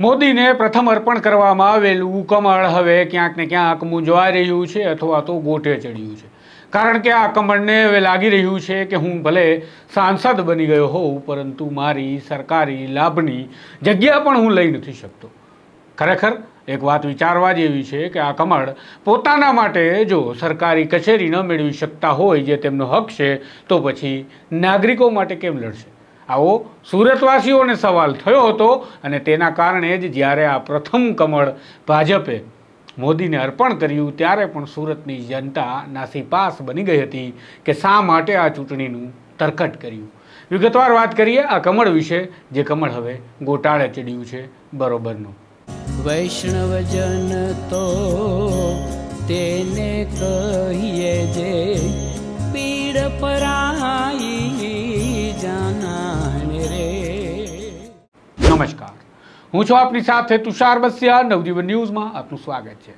મોદીને પ્રથમ અર્પણ કરવામાં આવેલું કમળ હવે ક્યાંક ને ક્યાંક મૂંઝવાઈ રહ્યું છે અથવા તો ગોટે ચડ્યું છે. કારણ કે આ કમળને હવે લાગી રહ્યું છે કે હું ભલે સાંસદ બની ગયો હોઉં, પરંતુ મારી સરકારી લાભની જગ્યા પણ હું લઈ નથી શકતો. ખરેખર એક વાત વિચારવા જેવી છે કે આ કમળ પોતાના માટે જો સરકારી કચેરી ન મેળવી શકતા હોય જે તેમનો હક છે, તો પછી નાગરિકો માટે કેમ લડશે? આવો સુરતવાસીઓને સવાલ થયો હતો અને તેના કારણે જ જ્યારે આ પ્રથમ કમળ ભાજપે મોદીને અર્પણ કર્યું, ત્યારે પણ સુરતની જનતા નાસીપાસ બની ગઈ હતી કે શા માટે આ ચૂંટણીનું તરકટ કર્યું. વિગતવાર વાત કરીએ આ કમળ વિશે, જે કમળ હવે ગોટાળે ચડ્યું છે બરોબરનું. વૈષ્ણવજન તો તેને કહીએ જે હું છું આપની સાથે તુષાર બસિયા. નવજીવન ન્યૂઝમાં આપનું સ્વાગત છે.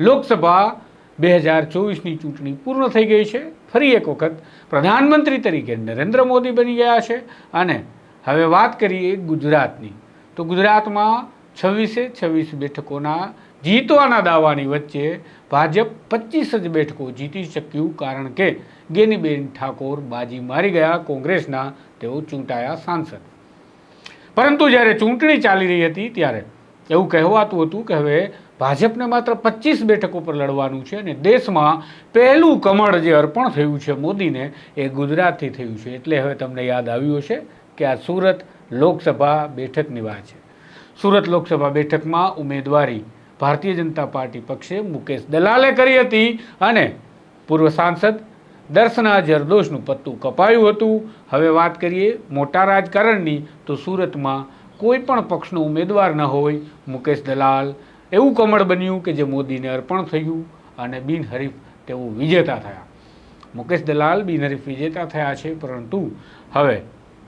લોકસભા બે હજાર ચોવીસની ચૂંટણી પૂર્ણ થઈ ગઈ છે. ફરી એક વખત પ્રધાનમંત્રી તરીકે નરેન્દ્ર મોદી બની ગયા છે. અને હવે વાત કરીએ ગુજરાતની. તો ગુજરાતમાં છવ્વીસે છવ્વીસ બેઠકોના જીતવાના દાવાની વચ્ચે ભાજપ પચીસ જ બેઠકો જીતી શક્યું. કારણ કે ગેનીબેન ઠાકોર બાજી મારી ગયા. કોંગ્રેસના તેઓ ચૂંટાયા સાંસદ. પરંતુ જ્યારે ચૂંટણી ચાલી રહી હતી ત્યારે એવું કહેવાતું હતું કે હવે ભાજપને માત્ર પચીસ બેઠકો પર લડવાનું છે અને દેશમાં પહેલું કમળ જે અર્પણ થયું છે મોદીને એ ગુજરાતથી થયું છે. એટલે હવે તમને યાદ આવ્યું હશે કે આ સુરત લોકસભા બેઠકની વાત છે. સુરત લોકસભા બેઠકમાં ઉમેદવારી ભારતીય જનતા પાર્ટી પક્ષે મુકેશ દલાલે કરી હતી અને પૂર્વ સાંસદ દર્શના જરદોશનું પત્તું કપાયું હતું. હવે વાત કરીએ મોટા રાજકારણની, તો સુરતમાં કોઈ પણ પક્ષનો ઉમેદવાર ન હોય. મુકેશ દલાલ, એવું કમળ બન્યું કે જે મોદીને અર્પણ થયું અને બિનહરીફ તેઓ વિજેતા થયા. મુકેશ દલાલ બિનહરીફ વિજેતા થયા છે, પરંતુ હવે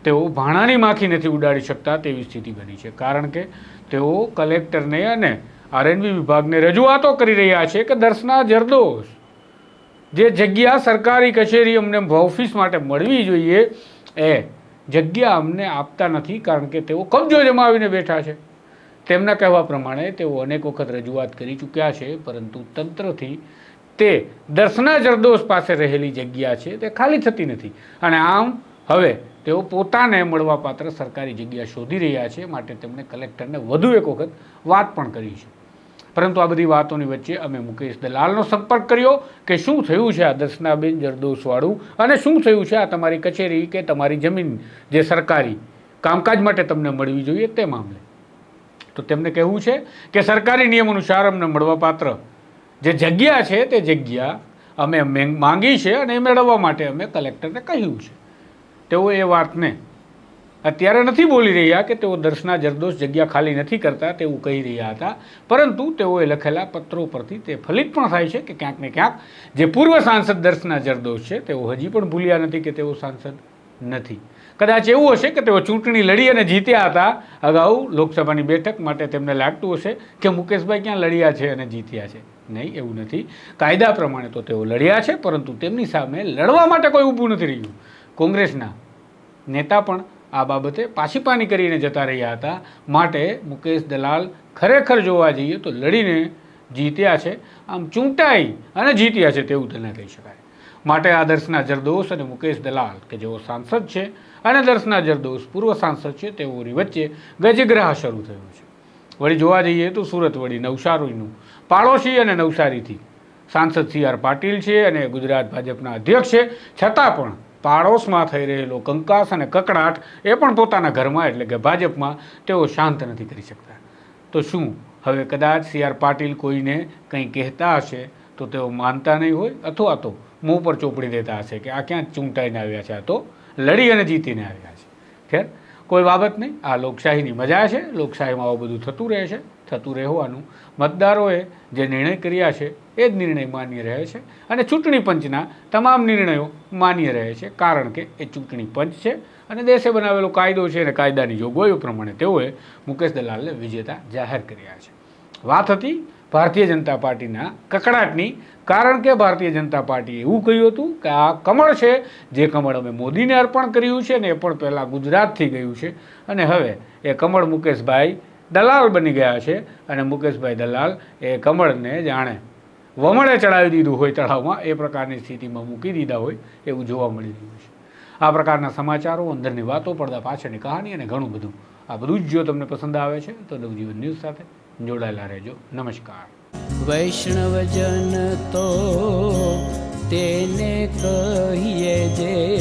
તેઓ ભાણાની માખી નથી ઉડાડી શકતા તેવી સ્થિતિ બની છે. કારણ કે તેઓ કલેક્ટરને અને આરએનબી વિભાગને રજૂઆતો કરી રહ્યા છે કે દર્શના જરદોશ જે જગ્યા સરકારી કચેરી અમને ઓફિસ માટે મળવી જોઈએ, એ જગ્યા અમને આપતા નથી કારણ કે તેઓ કબજો જમાવીને બેઠા છે. તેમના કહેવા પ્રમાણે તેઓ અનેક વખત રજૂઆત કરી ચૂક્યા છે, પરંતુ તંત્રથી તે દર્શના જરદોશ પાસે રહેલી જગ્યા છે, તે ખાલી થતી નથી. અને આમ હવે તેઓ પોતાને મળવાપાત્ર સરકારી જગ્યા શોધી રહ્યા છે, માટે તેમણે કલેક્ટરને વધુ એક વખત વાત પણ કરી છે. પરંતુ આ બધી વાતોની વચ્ચે અમે મુકેશ દલાલનો સંપર્ક કર્યો કે શું થયું છે આ દર્શનાબેન જરદોસવાળું અને શું થયું છે આ તમારી કચેરી કે તમારી જમીન જે સરકારી કામકાજ માટે તમને મળવી જોઈએ તે મામલે? તો તેમને કહેવું છે કે સરકારી નિયમ અનુસાર અમને મળવાપાત્ર જે જગ્યા છે તે જગ્યા અમે માંગી છે અને એ મેળવવા માટે અમે કલેક્ટરને કહ્યું છે. તેઓ એ વાતને અત્યારે નથી બોલી રહ્યા કે તેઓ દર્શના જરદોશ જગ્યા ખાલી નથી કરતા તેવું કહી રહ્યા હતા. પરંતુ તેઓએ લખેલા પત્રો પરથી તે ફલિત પણ થાય છે કે ક્યાંક ને ક્યાંક જે પૂર્વ સાંસદ દર્શના જરદોશ છે, તેઓ હજી પણ ભૂલ્યા નથી કે તેઓ સાંસદ નથી. કદાચ એવું હશે કે તેઓ ચૂંટણી લડી અને જીત્યા હતા. અગાઉ લોકસભાની બેઠક માટે તેમને લાગતું હશે કે મુકેશભાઈ ક્યાં લડ્યા છે અને જીત્યા છે. નહીં, એવું નથી. કાયદા પ્રમાણે તો તેઓ લડ્યા છે, પરંતુ તેમની સામે લડવા માટે કોઈ ઊભું નથી રહ્યું. કોંગ્રેસના નેતા પણ આ બાબતે પાછીપાની કરીને જતા રહ્યા હતા. માટે મુકેશ દલાલ ખરેખર જોવા જઈએ તો લડીને જીત્યા છે. આમ ચૂંટાઈ અને જીત્યા છે તેવું તેને કહી શકાય. માટે આ દર્શના જરદોશ અને મુકેશ દલાલ, કે જેઓ સાંસદ છે, અને દર્શના જરદોષ પૂર્વ સાંસદ છે તેઓની વચ્ચે ગજગ્રહ શરૂ થયો છે. વળી જોવા જઈએ તો સુરત વળી નવસારીનું પાડોશી અને નવસારીથી સાંસદ સી આર પાટીલ છે અને ગુજરાત ભાજપના અધ્યક્ષ છે. છતાં પણ પાડોશમાં થઈ રહેલો કંકાસ અને કકડાટ એ પણ પોતાના ઘરમાં એટલે કે ભાજપમાં તેઓ શાંત નથી કરી શકતા. તો શું? હવે કદાચ સી આર પાટીલ કોઈને કંઈ કહેતા હશે તો તેઓ માનતા નહીં હોય અથવા તો મોં પર ચોપડી દેતા હશે કે આ ક્યાં ચૂંટાઈને આવ્યા છે, આ તો લડી અને જીતીને આવ્યા છે. ખેર? કોઈ બાબત નહીં. આ લોકશાહીની મજા છે. લોકશાહીમાં આવું બધું થતું રહે છે. થતું રહેવાનું મતદારોએ જે નિર્ણય કર્યા છે, એ જ નિર્ણય માન્ય રહે છે અને ચૂંટણી પંચના તમામ નિર્ણયો માન્ય રહે છે. કારણ કે એ ચૂંટણી પંચ છે અને દેશે બનાવેલો કાયદો છે અને કાયદાની જોગવાઈઓ પ્રમાણે તેઓએ મુકેશ દલાલને વિજેતા જાહેર કર્યા છે. વાત હતી ભારતીય જનતા પાર્ટીના કકડાટની. કારણ કે ભારતીય જનતા પાર્ટીએ એવું કહ્યું હતું કે આ કમળ છે, જે કમળ અમે મોદીને અર્પણ કર્યું છે ને એ પણ પહેલાં ગુજરાતથી ગયું છે. અને હવે એ કમળ મુકેશભાઈ દલાલ બની ગયા છે અને મુકેશભાઈ દલાલ એ કમળને જાણે વમળે ચડાવી દીધું હોય તળાવમાં, એ પ્રકારની સ્થિતિમાં મૂકી દીધા હોય એવું જોવા મળી રહ્યું છે. આ પ્રકારના સમાચારો, અંદરની વાતો, પડદા પાછળની કહાની અને ઘણું બધું. આ બધું જ જો તમને પસંદ આવે છે તો નવજીવન ન્યૂઝ સાથે જોડાયેલા રહેજો. નમસ્કાર. વૈષ્ણવજન તો તેને કહીએ જે